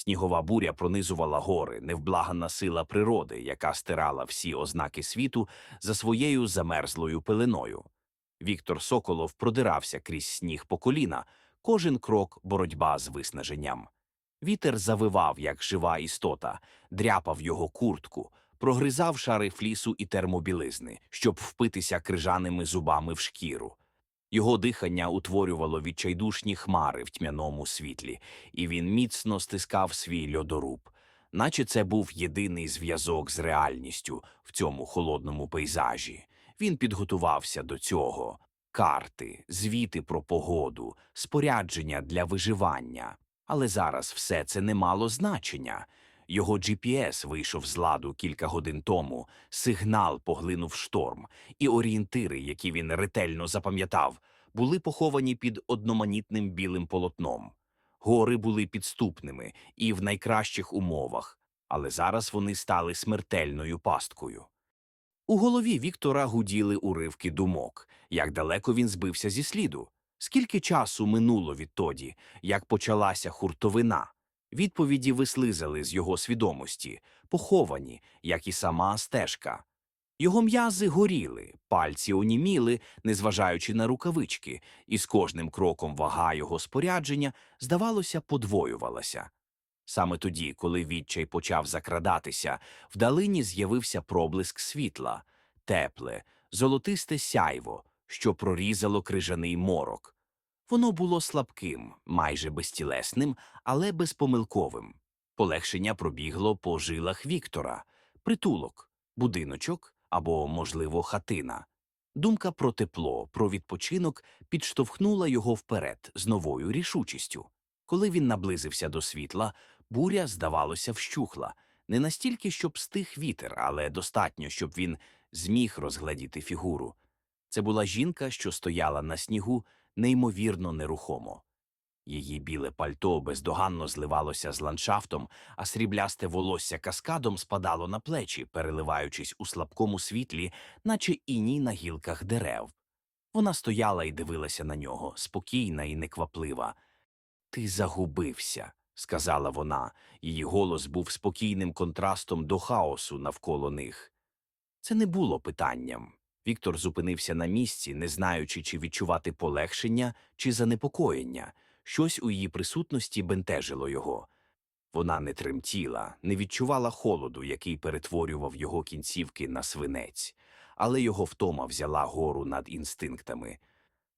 Снігова буря пронизувала гори, невблагана сила природи, яка стирала всі ознаки світу за своєю замерзлою пеленою. Віктор Соколов продирався крізь сніг по коліна, кожен крок боротьба з виснаженням. Вітер завивав, як жива істота, дряпав його куртку, прогризав шари флісу і термобілизни, щоб впитися крижаними зубами в шкіру. Його дихання утворювало відчайдушні хмари в тьмяному світлі, і він міцно стискав свій льодоруб, наче це був єдиний зв'язок з реальністю в цьому холодному пейзажі. Він підготувався до цього карти, звіти про погоду, спорядження для виживання. Але зараз все це не мало значення. Його GPS вийшов з ладу кілька годин тому, сигнал поглинув шторм, і орієнтири, які він ретельно запам'ятав, були поховані під одноманітним білим полотном. Гори були підступними і в найкращих умовах, але зараз вони стали смертельною пасткою. У голові Віктора гуділи уривки думок, як далеко він збився зі сліду. Скільки часу минуло відтоді, як почалася хуртовина? Відповіді вислизали з його свідомості, поховані, як і сама стежка. Його м'язи горіли, пальці оніміли, незважаючи на рукавички, і з кожним кроком вага його спорядження, здавалося, подвоювалася. Саме тоді, коли відчай почав закрадатися, вдалині з'явився проблиск світла, тепле, золотисте сяйво, що прорізало крижаний морок. Воно було слабким, майже безтілесним, але безпомилковим. Полегшення пробігло по жилах Віктора, притулок, будиночок або, можливо, хатина. Думка про тепло, про відпочинок підштовхнула його вперед з новою рішучістю. Коли він наблизився до світла, буря, здавалося, вщухла, не настільки, щоб стих вітер, але достатньо, щоб він зміг розгледіти фігуру. Це була жінка, що стояла на снігу, неймовірно нерухомо. Її біле пальто бездоганно зливалося з ландшафтом, а сріблясте волосся каскадом спадало на плечі, переливаючись у слабкому світлі, наче іній на гілках дерев. Вона стояла і дивилася на нього, спокійна і некваплива. Ти загубився, сказала вона. Її голос був спокійним контрастом до хаосу навколо них. Це не було питанням. Віктор зупинився на місці, не знаючи, чи відчувати полегшення, чи занепокоєння. Щось у її присутності бентежило його. Вона не тремтіла, не відчувала холоду, який перетворював його кінцівки на свинець, але його втома взяла гору над інстинктами.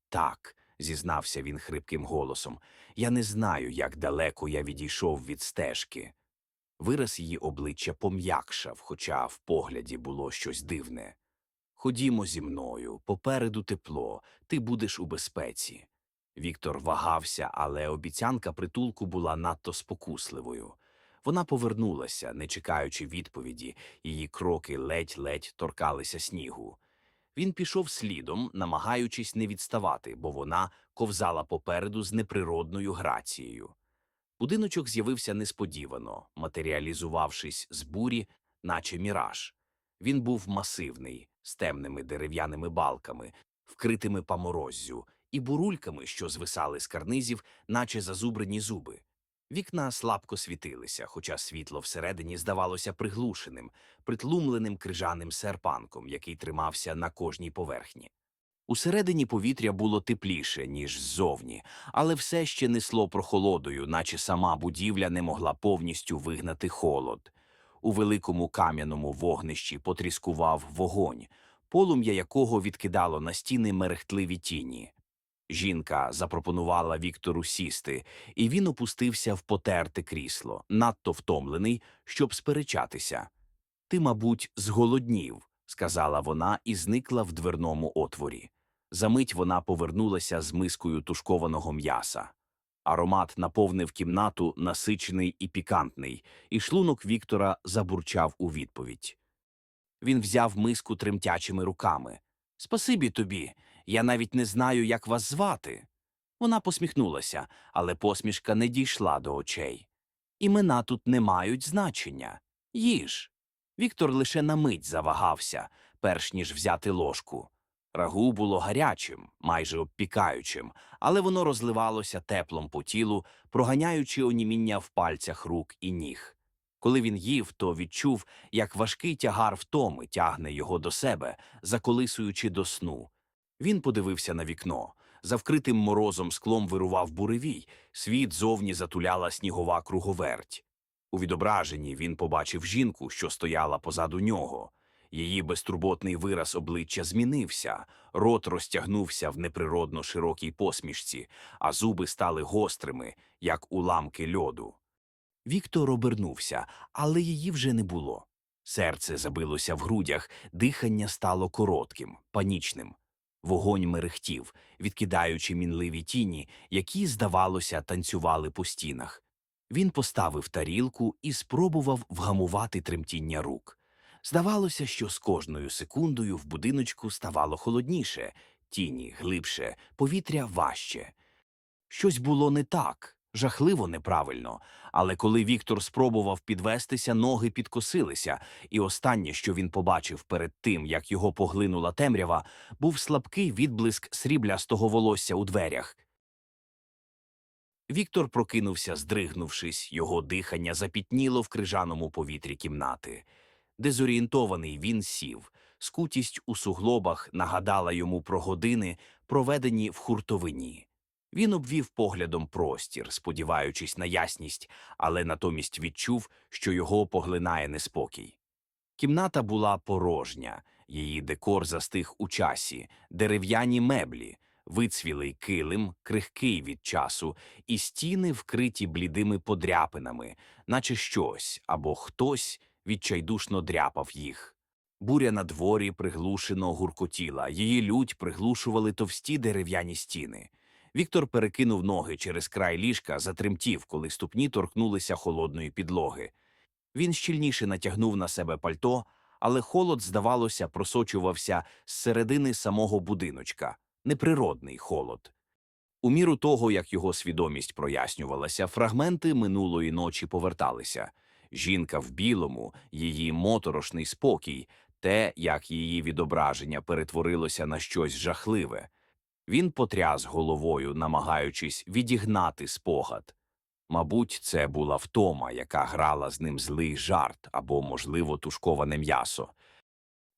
Так, зізнався він хрипким голосом, я не знаю, як далеко я відійшов від стежки. Вираз її обличчя пом'якшав, хоча в погляді було щось дивне. Ходімо зі мною, попереду тепло, ти будеш у безпеці. Віктор вагався, але обіцянка притулку була надто спокусливою. Вона повернулася, не чекаючи відповіді, її кроки ледь-ледь торкалися снігу. Він пішов слідом, намагаючись не відставати, бо вона ковзала попереду з неприродною грацією. Будиночок з'явився несподівано, матеріалізувавшись з бурі, наче міраж. Він був масивний, з темними дерев'яними балками, вкритими памороззю, і бурульками, що звисали з карнизів, наче зазубрені зуби. Вікна слабко світилися, хоча світло всередині здавалося приглушеним, притлумленим крижаним серпанком, який тримався на кожній поверхні. Усередині повітря було тепліше, ніж ззовні, але все ще несло прохолодою, наче сама будівля не могла повністю вигнати холод. У великому кам'яному вогнищі потріскував вогонь, полум'я якого відкидало на стіни мерехтливі тіні. Жінка запропонувала Віктору сісти, і він опустився в потерте крісло, надто втомлений, щоб сперечатися. Ти, мабуть, зголоднів, сказала вона і зникла в дверному отворі. Замить вона повернулася з мискою тушкованого м'яса. Аромат наповнив кімнату, насичений і пікантний, і шлунок Віктора забурчав у відповідь. Він взяв миску тремтячими руками. Спасибі тобі, я навіть не знаю, як вас звати. Вона посміхнулася, але посмішка не дійшла до очей. Імена тут не мають значення. Їж. Віктор лише на мить завагався, перш ніж взяти ложку. Рагу було гарячим, майже обпікаючим, але воно розливалося теплом по тілу, проганяючи оніміння в пальцях рук і ніг. Коли він їв, то відчув, як важкий тягар втоми тягне його до себе, заколисуючи до сну. Він подивився на вікно. За вкритим морозом склом вирував буревій, світ зовні затуляла снігова круговерть. У відображенні він побачив жінку, що стояла позаду нього. Її безтурботний вираз обличчя змінився, рот розтягнувся в неприродно широкій посмішці, а зуби стали гострими, як уламки льоду. Віктор обернувся, але її вже не було. Серце забилося в грудях, дихання стало коротким, панічним. Вогонь мерехтів, відкидаючи мінливі тіні, які, здавалося, танцювали по стінах. Він поставив тарілку і спробував вгамувати тремтіння рук. Здавалося, що з кожною секундою в будиночку ставало холодніше, тіні глибше, повітря важче. Щось було не так, жахливо неправильно, але коли Віктор спробував підвестися, ноги підкосилися, і останнє, що він побачив перед тим, як його поглинула темрява, був слабкий відблиск сріблястого волосся у дверях. Віктор прокинувся, здригнувшись, його дихання запітніло в крижаному повітрі кімнати. Дезорієнтований він сів. Скутість у суглобах нагадала йому про години, проведені в хуртовині. Він обвів поглядом простір, сподіваючись на ясність, але натомість відчув, що його поглинає неспокій. Кімната була порожня, її декор застиг у часі, дерев'яні меблі, вицвілий килим, крихкий від часу, і стіни вкриті блідими подряпинами, наче щось або хтось відчайдушно дряпав їх. Буря на дворі приглушено гуркотіла, її лють приглушували товсті дерев'яні стіни. Віктор перекинув ноги через край ліжка, затремтів, коли ступні торкнулися холодної підлоги. Він щільніше натягнув на себе пальто, але холод, здавалося, просочувався з середини самого будиночка, неприродний холод. У міру того, як його свідомість прояснювалася, фрагменти минулої ночі поверталися. Жінка в білому, її моторошний спокій, те, як її відображення перетворилося на щось жахливе. Він потряс головою, намагаючись відігнати спогад. Мабуть, це була втома, яка грала з ним злий жарт або, можливо, тушковане м'ясо.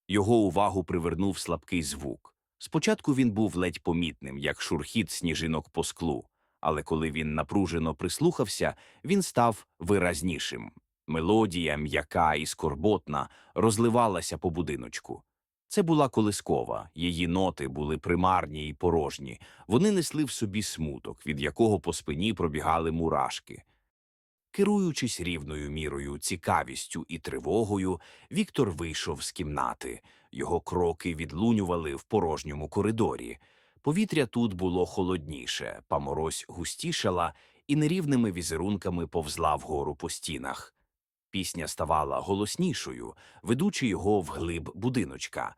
Його увагу привернув слабкий звук. Спочатку він був ледь помітним, як шурхіт сніжинок по склу, але коли він напружено прислухався, він став виразнішим. Мелодія, м'яка і скорботна, розливалася по будиночку. Це була колискова, її ноти були примарні і порожні, вони несли в собі смуток, від якого по спині пробігали мурашки. Керуючись рівною мірою, цікавістю і тривогою, Віктор вийшов з кімнати. Його кроки відлунювали в порожньому коридорі. Повітря тут було холодніше, паморозь густішала і нерівними візерунками повзла вгору по стінах. Пісня ставала голоснішою, ведучи його вглиб будиночка.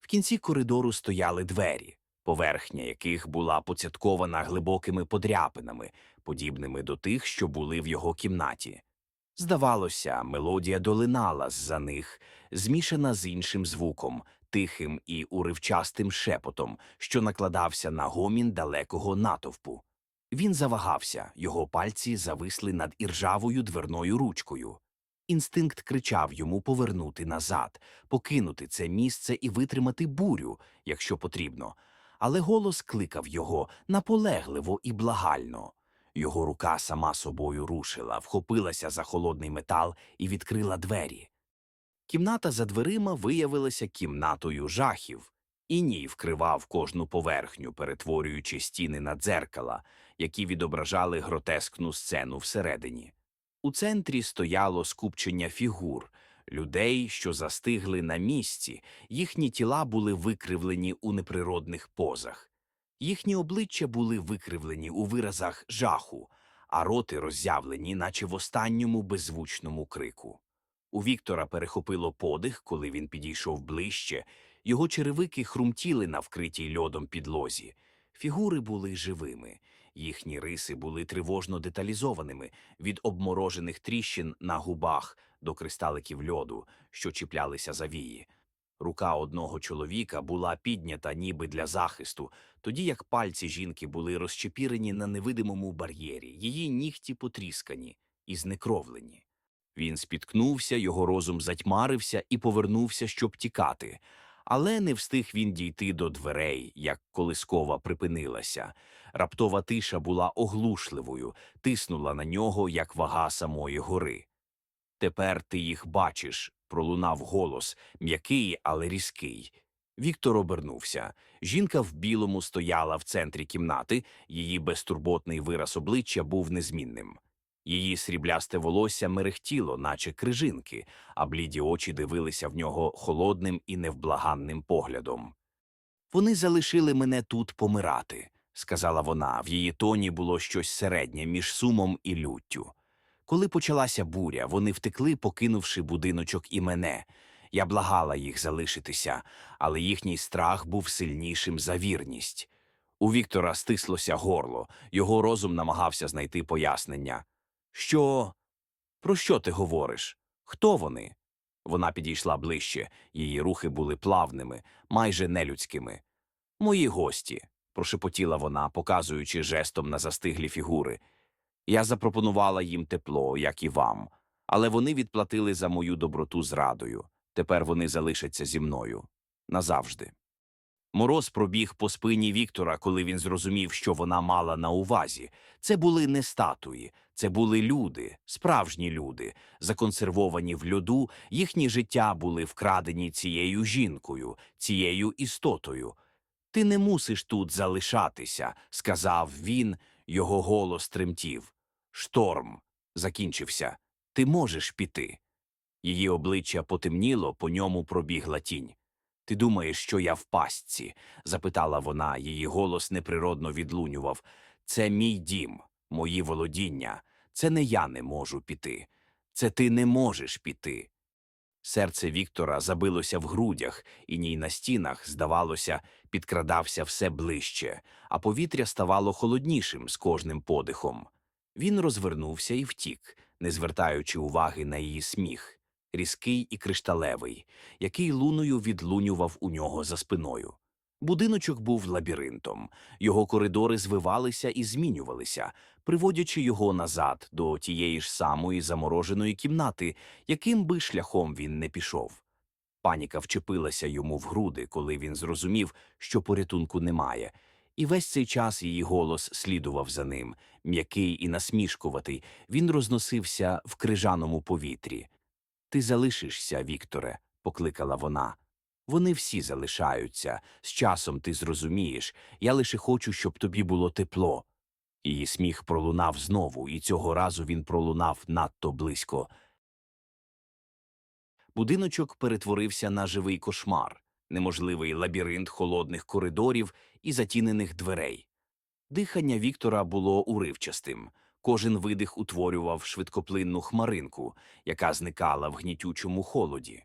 В кінці коридору стояли двері, поверхня яких була поцяткована глибокими подряпинами, подібними до тих, що були в його кімнаті. Здавалося, мелодія долинала з-за них, змішана з іншим звуком, тихим і уривчастим шепотом, що накладався на гомін далекого натовпу. Він завагався, його пальці зависли над іржавою дверною ручкою. Інстинкт кричав йому повернути назад, покинути це місце і витримати бурю, якщо потрібно. Але голос кликав його наполегливо і благально. Його рука сама собою рушила, вхопилася за холодний метал і відкрила двері. Кімната за дверима виявилася кімнатою жахів. Іній вкривав кожну поверхню, перетворюючи стіни на дзеркала, які відображали гротескну сцену всередині. У центрі стояло скупчення фігур, людей, що застигли на місці, їхні тіла були викривлені у неприродних позах. Їхні обличчя були викривлені у виразах жаху, а роти роззявлені, наче в останньому беззвучному крику. У Віктора перехопило подих, коли він підійшов ближче, його черевики хрумтіли на вкритій льодом підлозі. Фігури були живими, їхні риси були тривожно деталізованими від обморожених тріщин на губах до кристаликів льоду, що чіплялися за вії. Рука одного чоловіка була піднята ніби для захисту, тоді як пальці жінки були розчепірені на невидимому бар'єрі, її нігті потріскані і знекровлені. Він спіткнувся, його розум затьмарився і повернувся, щоб тікати. Але не встиг він дійти до дверей, як колискова припинилася. Раптова тиша була оглушливою, тиснула на нього, як вага самої гори. Тепер ти їх бачиш, пролунав голос, м'який, але різкий. Віктор обернувся. Жінка в білому стояла в центрі кімнати, її безтурботний вираз обличчя був незмінним. Її сріблясте волосся мерехтіло, наче крижинки, а бліді очі дивилися в нього холодним і невблаганним поглядом. Вони залишили мене тут помирати, сказала вона. В її тоні було щось середнє між сумом і люттю. Коли почалася буря, вони втекли, покинувши будиночок і мене. Я благала їх залишитися, але їхній страх був сильнішим за вірність. У Віктора стислося горло, його розум намагався знайти пояснення. Що? Про що ти говориш? Хто вони? Вона підійшла ближче, її рухи були плавними, майже нелюдськими. Мої гості, прошепотіла вона, показуючи жестом на застиглі фігури. Я запропонувала їм тепло, як і вам, але вони відплатили за мою доброту зрадою. Тепер вони залишаться зі мною назавжди. Мороз пробіг по спині Віктора, коли він зрозумів, що вона мала на увазі. Це були не статуї, це були люди, справжні люди, законсервовані в льоду, їхні життя були вкрадені цією жінкою, цією істотою. Ти не мусиш тут залишатися, сказав він, його голос тремтів. Шторм закінчився. Ти можеш піти. Її обличчя потемніло, по ньому пробігла тінь. Ти думаєш, що я в пастці? запитала вона, її голос неприродно відлунював. Це мій дім, мої володіння. Це не я не можу піти. Це ти не можеш піти. Серце Віктора забилося в грудях, і ній на стінах, здавалося, підкрадався все ближче, а повітря ставало холоднішим з кожним подихом. Він розвернувся і втік, не звертаючи уваги на її сміх, різкий і кришталевий, який луною відлунював у нього за спиною. Будиночок був лабіринтом, його коридори звивалися і змінювалися, приводячи його назад до тієї ж самої замороженої кімнати, яким би шляхом він не пішов. Паніка вчепилася йому в груди, коли він зрозумів, що порятунку немає, і весь цей час її голос слідував за ним, м'який і насмішкуватий, він розносився в крижаному повітрі. Ти залишишся, Вікторе, покликала вона. Вони всі залишаються. З часом ти зрозумієш. Я лише хочу, щоб тобі було тепло. Її сміх пролунав знову, і цього разу він пролунав надто близько. Будиночок перетворився на живий кошмар, неможливий лабіринт холодних коридорів і затінених дверей. Дихання Віктора було уривчастим. Кожен видих утворював швидкоплинну хмаринку, яка зникала в гнітючому холоді.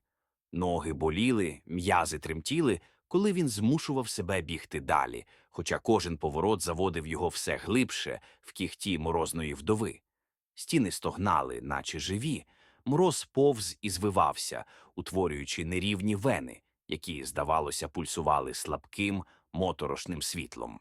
Ноги боліли, м'язи тремтіли, коли він змушував себе бігти далі, хоча кожен поворот заводив його все глибше в кіхті морозної вдови. Стіни стогнали, наче живі, мороз повз і звивався, утворюючи нерівні вени, які, здавалося, пульсували слабким, моторошним світлом.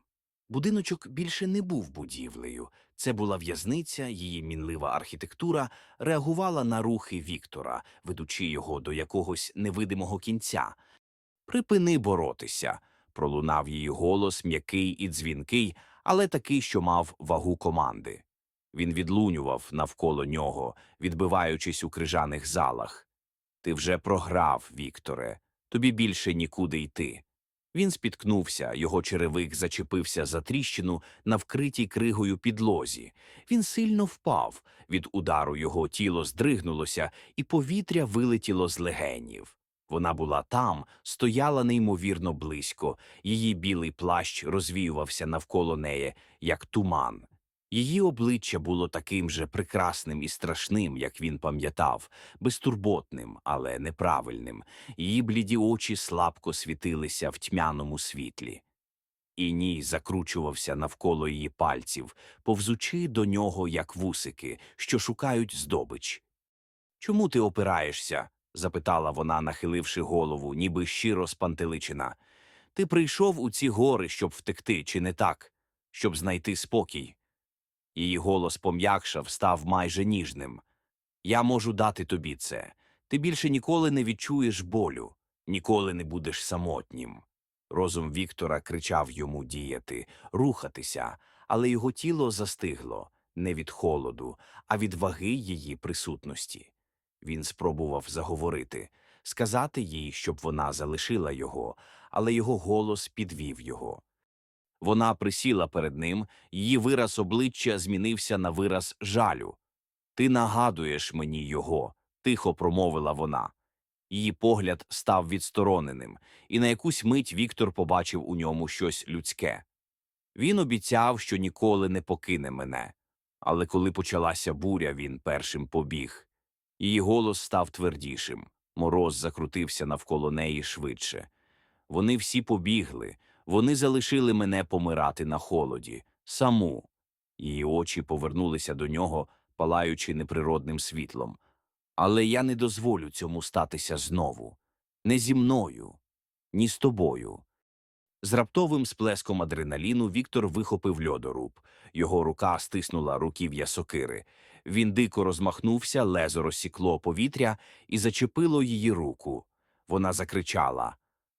Будиночок більше не був будівлею. Це була в'язниця, її мінлива архітектура реагувала на рухи Віктора, ведучи його до якогось невидимого кінця. Припини боротися. пролунав її голос, м'який і дзвінкий, але такий, що мав вагу команди. Він відлунював навколо нього, відбиваючись у крижаних залах. Ти вже програв, Вікторе, тобі більше нікуди йти. Він спіткнувся, його черевик зачепився за тріщину на вкритій кригою підлозі. Він сильно впав, від удару його тіло здригнулося, і повітря вилетіло з легенів. Вона була там, стояла неймовірно близько, її білий плащ розвіювався навколо неї, як туман. Її обличчя було таким же прекрасним і страшним, як він пам'ятав, безтурботним, але неправильним. Її бліді очі слабко світилися в тьмяному світлі. Іній закручувався навколо її пальців, повзучи до нього, як вусики, що шукають здобич. Чому ти опираєшся? запитала вона, нахиливши голову, ніби щиро спантеличена. Ти прийшов у ці гори, щоб втекти, чи не так? Щоб знайти спокій. Її голос пом'якшав, став майже ніжним. Я можу дати тобі це. Ти більше ніколи не відчуєш болю, ніколи не будеш самотнім. Розум Віктора кричав йому діяти, рухатися, але його тіло застигло не від холоду, а від ваги її присутності. Він спробував заговорити, сказати їй, щоб вона залишила його, але його голос підвів його. Вона присіла перед ним, її вираз обличчя змінився на вираз жалю. Ти нагадуєш мені його, тихо промовила вона. Її погляд став відстороненим, і на якусь мить Віктор побачив у ньому щось людське. Він обіцяв, що ніколи не покине мене. Але коли почалася буря, він першим побіг. Її голос став твердішим, мороз закрутився навколо неї швидше. Вони всі побігли, вони залишили мене помирати на холоді, саму. Її очі повернулися до нього, палаючи неприродним світлом. Але я не дозволю цьому статися знову. Не зі мною, ні з тобою. З раптовим сплеском адреналіну Віктор вихопив льодоруб. Його рука стиснула руків'я сокири. Він дико розмахнувся, лезо розсікло повітря і зачепило її руку. Вона закричала.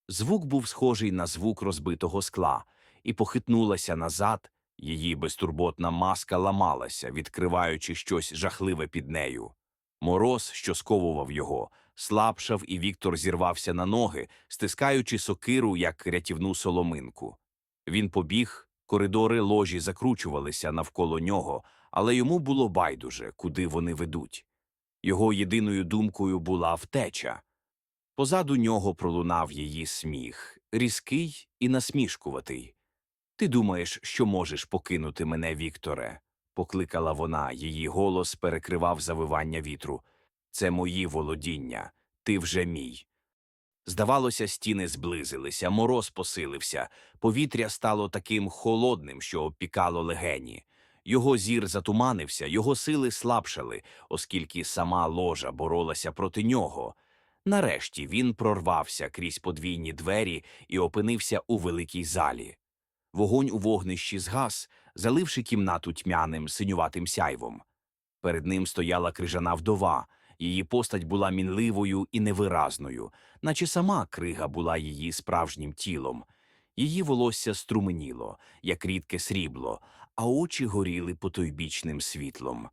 Звук був схожий на звук розбитого скла, і похитнулася назад. Її безтурботна маска ламалася, відкриваючи щось жахливе під нею. Мороз, що сковував його, слабшав, і Віктор зірвався на ноги, стискаючи сокиру, як рятівну соломинку. Він побіг, коридори ложі закручувалися навколо нього, але йому було байдуже, куди вони ведуть. Його єдиною думкою була втеча. Позаду нього пролунав її сміх, різкий і насмішкуватий. Ти думаєш, що можеш покинути мене, Вікторе? покликала вона, її голос перекривав завивання вітру. Це мої володіння, ти вже мій. Здавалося, стіни зблизилися, мороз посилився, повітря стало таким холодним, що обпікало легені. Його зір затуманився, його сили слабшали, оскільки сама ложа боролася проти нього. Нарешті він прорвався крізь подвійні двері і опинився у великій залі. Вогонь у вогнищі згас, заливши кімнату тьмяним синюватим сяйвом. Перед ним стояла крижана вдова, її постать була мінливою і невиразною, наче сама крига була її справжнім тілом. Її волосся струменіло, як рідке срібло, а очі горіли потойбічним світлом.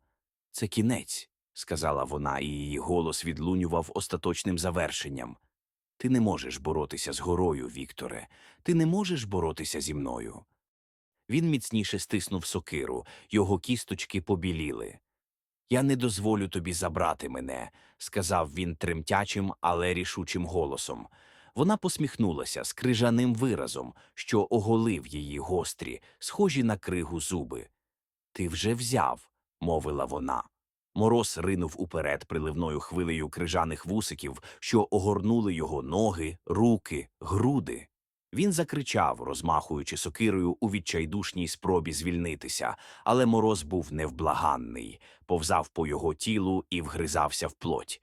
Це кінець, сказала вона, і її голос відлунював остаточним завершенням. Ти не можеш боротися з горою, Вікторе, ти не можеш боротися зі мною. Він міцніше стиснув сокиру, його кісточки побіліли. Я не дозволю тобі забрати мене, сказав він тремтячим, але рішучим голосом. Вона посміхнулася з крижаним виразом, що оголив її гострі, схожі на кригу зуби. Ти вже взяв, мовила вона. Мороз ринув уперед приливною хвилею крижаних вусиків, що огорнули його ноги, руки, груди. Він закричав, розмахуючи сокирою у відчайдушній спробі звільнитися, але мороз був невблаганний, повзав по його тілу і вгризався в плоть.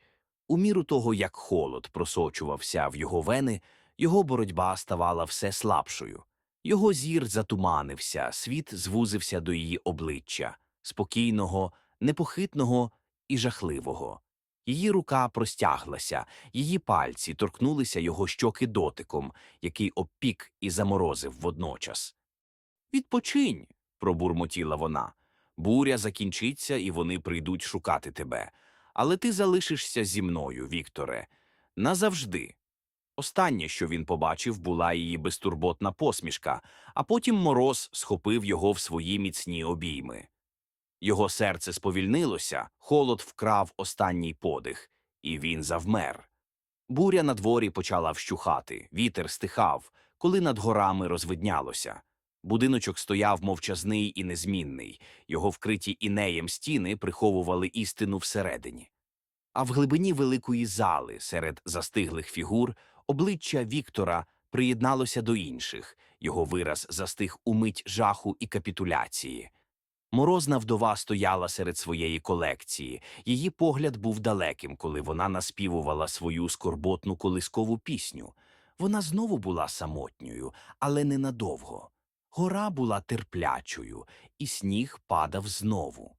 У міру того, як холод просочувався в його вени, його боротьба ставала все слабшою. Його зір затуманився, світ звузився до її обличчя, спокійного, непохитного і жахливого. Її рука простяглася, її пальці торкнулися його щоки дотиком, який обпік і заморозив водночас. Відпочинь, пробурмотіла вона. Буря закінчиться, і вони прийдуть шукати тебе. Але ти залишишся зі мною, Вікторе, назавжди. Останнє, що він побачив, була її безтурботна посмішка, а потім мороз схопив його в свої міцні обійми. Його серце сповільнилося, холод вкрав останній подих, і він завмер. Буря на дворі почала вщухати, вітер стихав, коли над горами розвиднялося. Будиночок стояв мовчазний і незмінний, його вкриті інеєм стіни приховували істину всередині. А в глибині великої зали, серед застиглих фігур, обличчя Віктора приєдналося до інших, його вираз застиг у мить жаху і капітуляції. Морозна вдова стояла серед своєї колекції. Її погляд був далеким, коли вона наспівувала свою скорботну колискову пісню. Вона знову була самотньою, але ненадовго. Гора була терплячою, і сніг падав знову.